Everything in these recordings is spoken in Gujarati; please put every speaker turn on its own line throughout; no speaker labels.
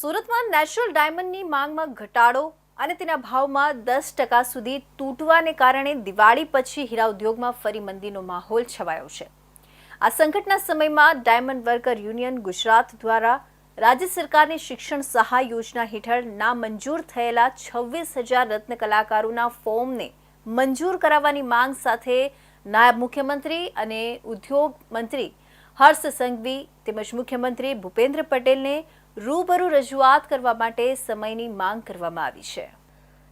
સુરતમાં નેચરલ ડાયમંડની માંગમાં ઘટાડો અને તેના ભાવમાં દસ ટકા સુધી તૂટવાને કારણે દિવાળી પછી હીરા ઉદ્યોગમાં ફરી મંદીનો માહોલ છવાયો છે. આ સંકટના સમયમાં ડાયમંડ વર્કર યુનિયન ગુજરાત દ્વારા રાજ્ય સરકારની શિક્ષણ સહાય યોજના હેઠળ નામંજૂર થયેલા છવ્વીસ હજાર રત્ન કલાકારોના ફોર્મને મંજૂર કરાવવાની માંગ સાથે નાયબ મુખ્યમંત્રી અને ઉદ્યોગ મંત્રી હર્ષ સંઘવી તેમજ મુખ્યમંત્રી ભૂપેન્દ્ર પટેલને રૂબરૂ રજૂઆત કરવા માટે સમયની માંગ કરવામાં આવી છે.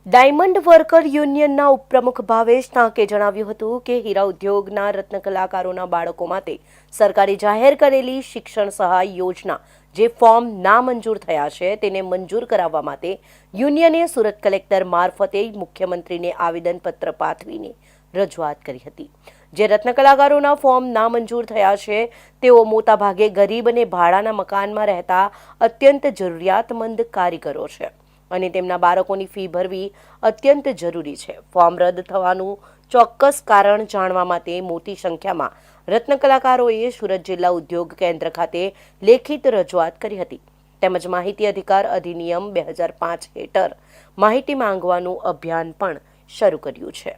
ડાયમંડ વર્કર યુનિયનના ઉપપ્રમુખ ભાવેશ તાંકે જણાવ્યું હતું કે હીરા ઉદ્યોગના રત્ન કલાકારોના બાળકો માટે સરકારે જાહેર કરેલી શિક્ષણ સહાય યોજના જે ફોર્મ નામંજૂર થયા છે તેને મંજૂર કરાવવા માટે યુનિયને સુરત કલેક્ટર મારફતે મુખ્યમંત્રીને આવેદનપત્ર પાઠવીને રજૂઆત કરી હતી. જે રત્ન કલાકારોના ફોર્મ નામંજૂર થયા છે, તેઓ મોટાભાગે ગરીબ અને ભાડાના મકાનમાં રહેતા અત્યંત જરૂરિયાતમંદ કારીગરો છે અને તેમના બાળકોની ફી ભરવી અત્યંત જરૂરી છે. ફોર્મ રદ થવાનું ચોક્કસ કારણ જાણવા માટે મોટી સંખ્યામાં રત્ન કલાકારોએ સુરત જિલ્લા ઉદ્યોગ કેન્દ્ર ખાતે લેખિત રજૂઆત કરી હતી. તેમજ માહિતી અધિકાર અધિનિયમ બે હજાર પાંચ હેઠળ માહિતી માંગવાનું અભિયાન પણ શરૂ કર્યું છે,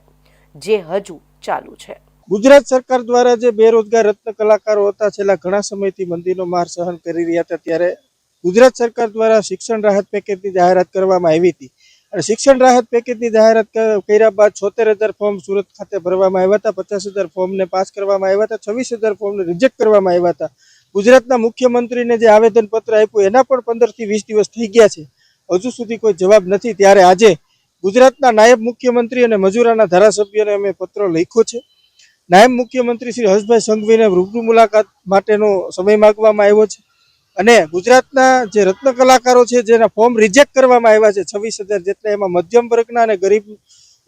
જે હજુ ચાલુ છે.
ગુજરાત સરકાર દ્વારા જે બેરોજગાર રત્ન કલાકારો હતા, છેલ્લા ઘણા સમયથી મંદીનો માર સહન કરી રહ્યા હતા, ત્યારે ગુજરાત સરકાર દ્વારા શિક્ષણ રાહત પેકેજની જાહેરાત કરવામાં આવી હતી. અને શિક્ષણ રાહત પેકેજની જાહેરાત કર્યા બાદ છોતેર હજાર ફોર્મ સુરત ખાતે ભરવામાં આવ્યા હતા, પચાસ હજાર ફોર્મને પાસ કરવામાં આવ્યા હતા, છવ્વીસ હજાર ફોર્મને રિજેક્ટ કરવામાં આવ્યા હતા. ગુજરાતના મુખ્યમંત્રીને જે આવેદનપત્ર આપ્યું, એના પણ પંદરથી વીસ દિવસ થઈ ગયા છે. હજુ સુધી કોઈ જવાબ નથી. ત્યારે આજે ગુજરાતના નાયબ મુખ્યમંત્રી અને મજૂરાના ધારાસભ્યોને અમે પત્ર લખ્યો છે. નાયબ મુખ્યમંત્રી શ્રી હર્ષભાઈ સંઘવીને રૂબરૂ મુલાકાત માટેનો સમય માગવામાં આવ્યો છે. અને ગુજરાતના જે રત્ન કલાકારો છે, જેના ફોર્મ રિજેક્ટ કરવામાં આવ્યા છે, છવ્વીસ હજાર જેટલા એમાં મધ્યમ વર્ગના અને ગરીબ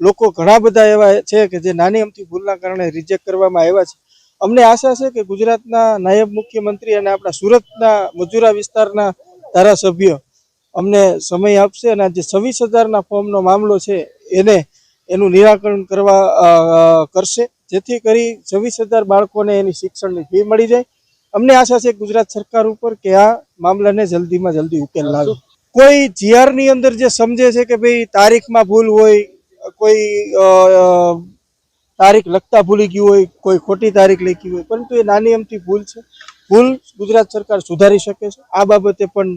લોકો ઘણા બધા એવા છે કે જે નાની અમથી ભૂલના કારણે રિજેક્ટ કરવામાં આવ્યા છે. અમને આશા છે કે ગુજરાતના નાયબ મુખ્યમંત્રી અને આપણા સુરતના મજૂરા વિસ્તારના ધારાસભ્યો અમને સમય આપશે અને જે છવ્વીસ હજારના ફોર્મનો મામલો છે, એને એનું નિરાકરણ કરવા કરશે. જેથી કરી છવ્વીસ હજાર બાળકોને એની શિક્ષણની ફી મળી જાય. અમને આશા છે ગુજરાત સરકાર ઉપર કે આ મામલાને જલ્દીમાં જલ્દી ઉકેલ લાવે. કોઈ જીઆરની અંદર જે સમજે છે કે ભાઈ તારીખમાં ભૂલ હોય, કોઈ તારીખ લખતા ભૂલી ગયું હોય, કોઈ ખોટી તારીખ લખી હોય, પરંતુ એ નાની અમથી ભૂલ છે. ભૂલ ગુજરાત સરકાર સુધારી શકે છે. આ બાબતે પણ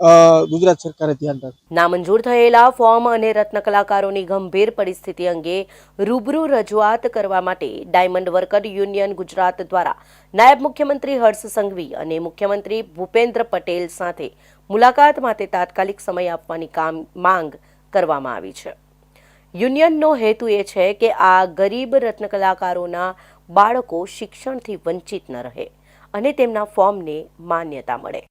ગુજરાત સરકારે ધ્યાન રાખ્યું
નામંજૂર થયેલા ફોર્મ અને રત્ન કલાકારોની ગંભીર પરિસ્થિતિ અંગે રૂબરૂ રજૂઆત કરવા માટે ડાયમંડ વર્કર યુનિયન ગુજરાત દ્વારા નાયબ મુખ્યમંત્રી હર્ષ સંઘવી અને મુખ્યમંત્રી ભૂપેન્દ્ર પટેલ સાથે મુલાકાત માટે તાત્કાલિક સમય આપવાની કામ, માંગ કરવામાં આવી છે. યુનિયનનો હેતુ એ છે કે આ ગરીબ રત્ન કલાકારોના બાળકો શિક્ષણથી વંચિત ન રહે અને તેમના ફોર્મને માન્યતા મળે.